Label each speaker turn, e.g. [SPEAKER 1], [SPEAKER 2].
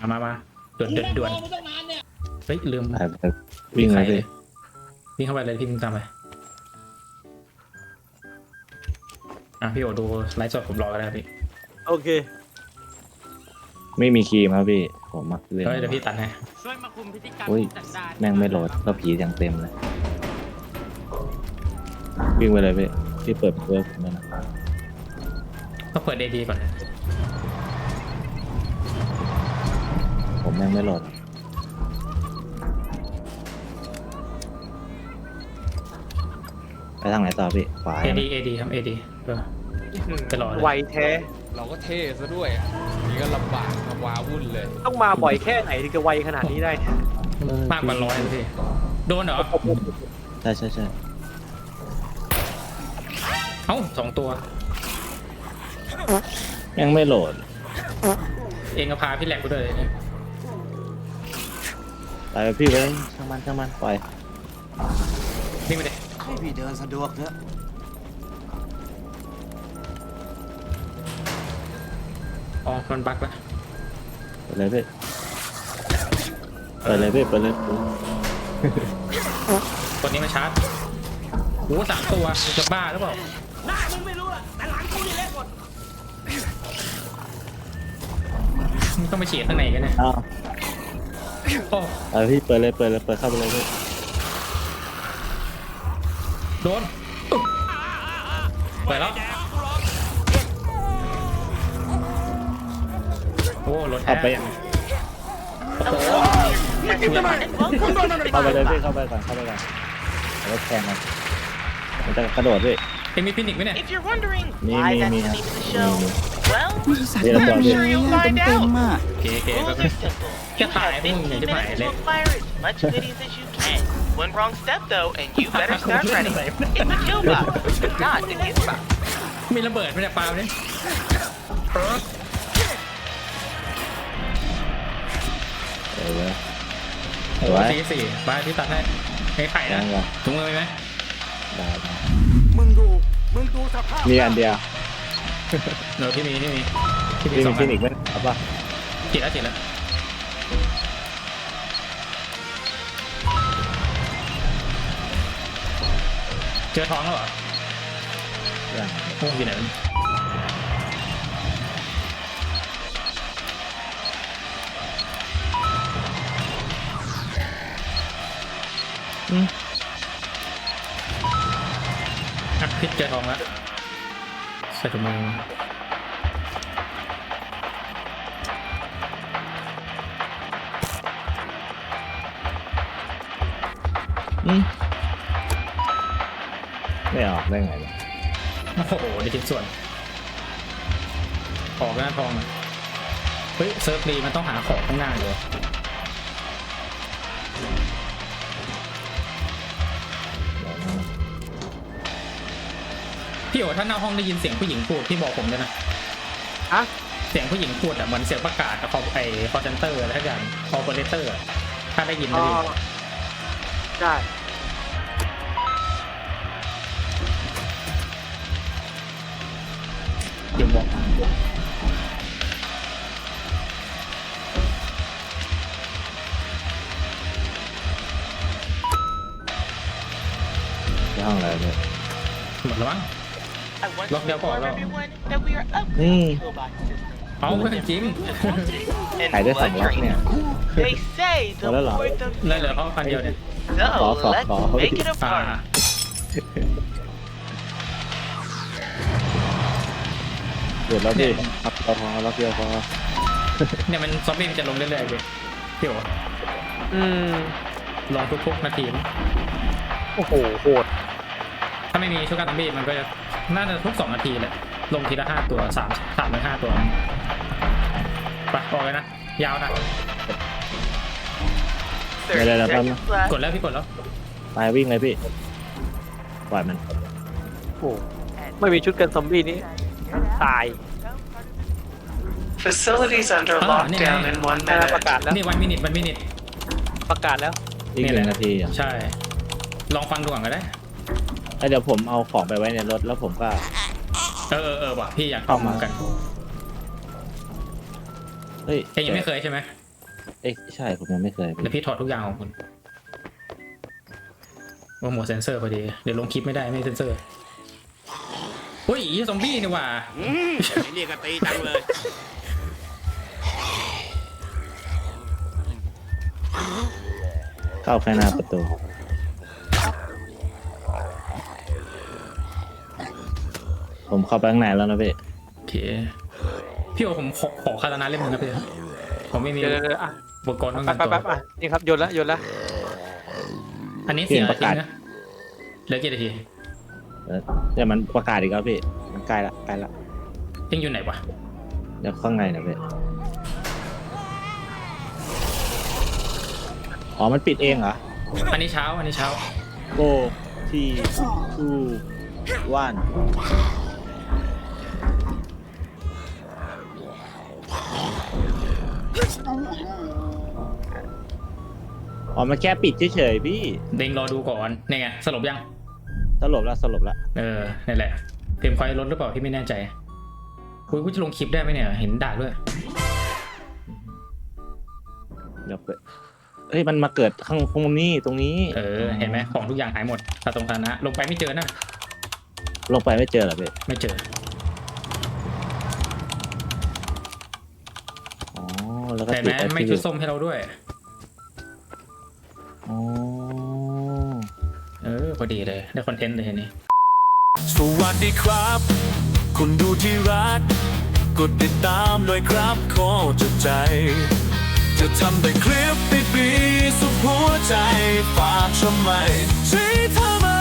[SPEAKER 1] มามามาด่วนด่วนด่วน
[SPEAKER 2] ไม่ต้องนานเนี่ย
[SPEAKER 1] เฮ้ยลืม
[SPEAKER 3] ไปไปวิ่งเลยพี่
[SPEAKER 1] วิ่งเข้าไปเลยพี่มึงตามไปอะพี่โอดูไลฟ์สดผมรอกันแล้วพี่
[SPEAKER 2] โอเค
[SPEAKER 3] ไม่มีครีมครับพี่ ผมมาเล่น
[SPEAKER 1] เฮ้ยเดี๋ยวพี่ตัดให้
[SPEAKER 4] ช่วยมาคุมพฤติกรรม
[SPEAKER 3] อุ้ย
[SPEAKER 4] สันดาน
[SPEAKER 3] แม่งไม่โหลดก็ผีอย่างเต็มเลย วิ่งไปเลยพี่ที่เปิดเว็บผมนั่นนะ
[SPEAKER 1] ก็เปิดเอดีก่อน
[SPEAKER 3] ผมแม่งไม่โหลด ไปทางไหนต่อพี่ ขวา
[SPEAKER 1] เอดีเอดีครับเอดีเออไปรอเลย
[SPEAKER 2] ไวแท้
[SPEAKER 5] เราก็เท่ซะด้วยอะนี่ก็ลำบากลำว้าวุ่นเลย
[SPEAKER 2] ต้องมาบ่อยแค่ไหนถึงจะไวขนาดนี้ได้เนี่ย
[SPEAKER 1] มากกว่าร้อยเลยพี่โดนเหรอ
[SPEAKER 3] ใช่ใช่ใช่
[SPEAKER 1] เอ้าสองตัว
[SPEAKER 3] ยังไม่โหลด
[SPEAKER 1] เองก็พาพี่แหลกกูด้วยเนี่ย
[SPEAKER 3] ไปไปพี่ไปช่างมันช่างมันปล่อย
[SPEAKER 1] วิ่งไปดิ
[SPEAKER 6] ให้พี่เดินสะดวกเถอะ
[SPEAKER 1] อ๋อมันบั๊กแล้ว
[SPEAKER 3] ไปเลยพี่ไปเลยพี่ไปเลย
[SPEAKER 1] ตัวนี้มาชาร์จโอ้สามตัวจะบ้าหรือเปล่า
[SPEAKER 2] หน้ามึงไม่รู้อะแต่หลังกูนี่เละหมด
[SPEAKER 1] มึงต้องไปฉีดข้างในกันเนี่ย
[SPEAKER 3] อ้าว
[SPEAKER 1] โอ้
[SPEAKER 3] ไปพี่เปิดเลยเปิดเลยเปิดเข้าไปเลยพี่
[SPEAKER 1] โดนอึ๊บเปิดแล้วโอ้รถแท้
[SPEAKER 3] เข้าไปยังเข้าไปเลยพี่เข้าไปก่อนเข้าไปก่อนเอารถแข่งกันมันจะกระโดดพี่
[SPEAKER 1] เอ็งมีฟินิกไหมเนี่ย
[SPEAKER 7] If you're wondering
[SPEAKER 3] มี
[SPEAKER 7] why
[SPEAKER 3] มี
[SPEAKER 7] that's
[SPEAKER 3] มี
[SPEAKER 7] the
[SPEAKER 3] ครับ
[SPEAKER 7] name of the
[SPEAKER 3] มี
[SPEAKER 7] show,
[SPEAKER 3] มี
[SPEAKER 7] well,
[SPEAKER 3] เดี๋ยวเราต่อ
[SPEAKER 7] I'm
[SPEAKER 3] พี่
[SPEAKER 7] sure you'll find
[SPEAKER 6] เต็ม
[SPEAKER 7] out.
[SPEAKER 6] มาก
[SPEAKER 1] โอเคโอเค
[SPEAKER 7] Rules
[SPEAKER 1] ก็
[SPEAKER 7] are simple. You
[SPEAKER 1] Get high,
[SPEAKER 7] have
[SPEAKER 1] boom,
[SPEAKER 7] 15
[SPEAKER 1] get high,
[SPEAKER 7] minutes to
[SPEAKER 1] let-
[SPEAKER 7] acquire as much goodies as you can. One wrong step though, and you better start running. It's a kill box, not a gift box.
[SPEAKER 1] มีระเบิดไหมเนี่ยปาล์มเนี่ย
[SPEAKER 3] เออเลย
[SPEAKER 1] โอ้
[SPEAKER 3] สวย
[SPEAKER 1] สี่สี่มาที่ตัดให้ไอ้ไข่นะ
[SPEAKER 3] ยังยัง
[SPEAKER 1] ถุงมือมีไหม
[SPEAKER 3] ได้ได้
[SPEAKER 6] มึงดู มึงดูสภาพ
[SPEAKER 3] มีอันเดียว
[SPEAKER 1] เออพี่มีพี่มีพี่มี
[SPEAKER 3] พี่
[SPEAKER 1] ส
[SPEAKER 3] มี
[SPEAKER 1] อง
[SPEAKER 3] คลิ
[SPEAKER 1] อัน
[SPEAKER 3] นิกไหมครับป่ะ
[SPEAKER 1] จิตแล้วจิตแล้วเจอท้องแล้วเหรอ
[SPEAKER 3] ยัง
[SPEAKER 1] โอ้ยอยู่ไหนวะอืมอะพิษเจอทองแล้ว ใส่ถุงมือ
[SPEAKER 3] ไม่ออกได้ไงเนี่ย
[SPEAKER 1] โอ้โหได้ชิ้นส่วน ออกหน้าทองอะเฮ้ย เซิร์ฟรีมันต้องหาของข้างหน้าเลย พี่โอถ้าหน้าห้องได้ยินเสียงผู้หญิงพูดพี่บอกผมด้วยนะ
[SPEAKER 2] ฮะ
[SPEAKER 1] เสียงผู้หญิงพูดอะเหมือนเสียงประกาศกับคอไอคอเซนเตอร์อะไรทุกอย่างคอเปอเรเตอร์ถ้าได้ยิน
[SPEAKER 2] อ๋
[SPEAKER 1] ได้
[SPEAKER 2] อ
[SPEAKER 1] ยิน
[SPEAKER 2] ได้
[SPEAKER 1] เดี๋ยวบอก
[SPEAKER 3] ที่ห้องอะไรเนี่ย
[SPEAKER 1] หมดแล้วมั้ง
[SPEAKER 7] I want
[SPEAKER 1] Lock
[SPEAKER 7] to
[SPEAKER 1] down
[SPEAKER 7] inform
[SPEAKER 1] ball, lock.
[SPEAKER 7] everyone that we are
[SPEAKER 3] Mm.
[SPEAKER 7] upgrading kill box systems.
[SPEAKER 1] เอาไม่จริง
[SPEAKER 7] And
[SPEAKER 3] ขายได้สอง
[SPEAKER 7] blood
[SPEAKER 3] ล็อกเนี่ย
[SPEAKER 7] training. They say the
[SPEAKER 3] Wala lang.
[SPEAKER 7] more the
[SPEAKER 1] เลยเหลือเขาคันเดียวเนี่ย
[SPEAKER 7] So
[SPEAKER 3] Bỏ, bỏ,
[SPEAKER 7] let's
[SPEAKER 3] bỏ.
[SPEAKER 7] make it a
[SPEAKER 1] อ่า
[SPEAKER 7] party.
[SPEAKER 3] เดือดแล้วพี่ครับเราพอเราเดียวพอ
[SPEAKER 1] เนี่ยมันซอมบี้มันจะลงเรื่อยๆเลยพี่โอ
[SPEAKER 2] อืม
[SPEAKER 1] ลองทุกๆนาที
[SPEAKER 2] โอ้โหโหด
[SPEAKER 1] ถ้า ไม่มีชุดการซอมบี้มันก็จะน่าจะทุกสองนาทีแหละลงทีละห้าตัวสามสามหรือห้าตัวไปออกเลยนะ ยาวนะ
[SPEAKER 3] ไม่ได้แล้ว
[SPEAKER 7] 30
[SPEAKER 3] แป๊บ
[SPEAKER 7] seconds
[SPEAKER 3] นะ
[SPEAKER 7] left.
[SPEAKER 1] กดแล้วพี่กดแล้ว
[SPEAKER 3] ไปวิ่งเลยพี่ปล่อยมัน
[SPEAKER 2] โอ้โหไม่มีชุดกันซอมบี้นี้ ตาย
[SPEAKER 8] Facilities under
[SPEAKER 1] Ah,
[SPEAKER 8] lockdown
[SPEAKER 1] yeah.
[SPEAKER 8] in one
[SPEAKER 2] ได้
[SPEAKER 8] minute.
[SPEAKER 2] ประกาศแล้ว
[SPEAKER 1] นี่วันมินิทวันมินิท
[SPEAKER 2] ประกาศแล้ว
[SPEAKER 3] อีกหนึ่งนาทีอะ
[SPEAKER 1] ใช่ ลองฟังดูก่อนก็ได้
[SPEAKER 3] แล้วเดี๋ยวผมเอาของไปไว้ในรถแล้วผมก็
[SPEAKER 1] เออเออเออว่ะพี่อยากเข้ามากัน
[SPEAKER 3] เฮ้ย
[SPEAKER 1] เองยังไม่เคยใช่ไหม
[SPEAKER 3] เอ้ยใช่ผมยังไม่เคย
[SPEAKER 1] เดี๋ยวพี่ถอดทุกอย่างของคุณว่าหมดเซนเซอร์พอดี เดี๋ยวลงคลิปไม่ได้ไม่เซนเซอร์เฮ้ยอีซอมบี้นี่หว่า
[SPEAKER 6] อืมไอ้นี่ก็ตีจังเลย
[SPEAKER 3] เข้าแค่หน้าประตู ผมเข้าไปข้างในแล้วนะพี่
[SPEAKER 1] โอเค พี่โอผมขอขอคาตานาเล่มหนึงครับพี่ผมไม่มี
[SPEAKER 2] เดี๋ยวเดี๋ยวเดี๋ยวอะ
[SPEAKER 1] อุปกรณ์ป้อง
[SPEAKER 2] แป๊
[SPEAKER 1] กับน
[SPEAKER 2] แป๊บ
[SPEAKER 1] ตัว
[SPEAKER 2] แป๊บอะนี่ครับโยนละโยนละ
[SPEAKER 1] อันนี้เสียจริงนะเหลือกี่นาที
[SPEAKER 3] เออเดี๋ยวมันประกาศอีกแล้วพี่มันใกล้ละใกล้ละ
[SPEAKER 1] ยังอยู่ไหนวะ
[SPEAKER 3] เดี๋ยวข้างในนะพี่อ๋อมันปิดเองเหรอ
[SPEAKER 1] อันนี้เช้าอันนี้เช้า
[SPEAKER 3] go t two one อ๋อมันแค่ปิดเฉยๆพี่
[SPEAKER 1] เด้งรอดูก่อนนี่ไงสรุปยัง
[SPEAKER 3] สลบแล้วสลบแล้ว
[SPEAKER 1] เออนี่แหละเฟรมพอยต์ลดหรือเปล่าพี่ไม่แน่ใจคุยกูจะลงคลิปได้ไหมเนี่ย เห็นด่าด้วย
[SPEAKER 3] เดี๋ยวเปิดเฮ้ยมันมาเกิดข้างตรงนี้ตรงนี้
[SPEAKER 1] เออ เห็นไหมของทุกอย่างหายหมดตาตรงตานะ ลงไปไม่เจอนะ
[SPEAKER 3] ลงไปไม่เจอเหรอพี่
[SPEAKER 1] ไม่เจอ
[SPEAKER 3] อ๋อ แล้วก็
[SPEAKER 1] แต่
[SPEAKER 3] ติด
[SPEAKER 1] แม้ไม่ชุดส้มให้เราด้วย
[SPEAKER 3] อ๋อ
[SPEAKER 1] เออพอดีเลย ได้คอนเทนต์เลยทีนี้
[SPEAKER 4] สวัสดีครับ คุณดูที่รักกดติดตามด้วยครับขอจะใจ จะทำแต่คลิปดีๆสุดหัวใจ ฝากชมใหม่ที่ทำ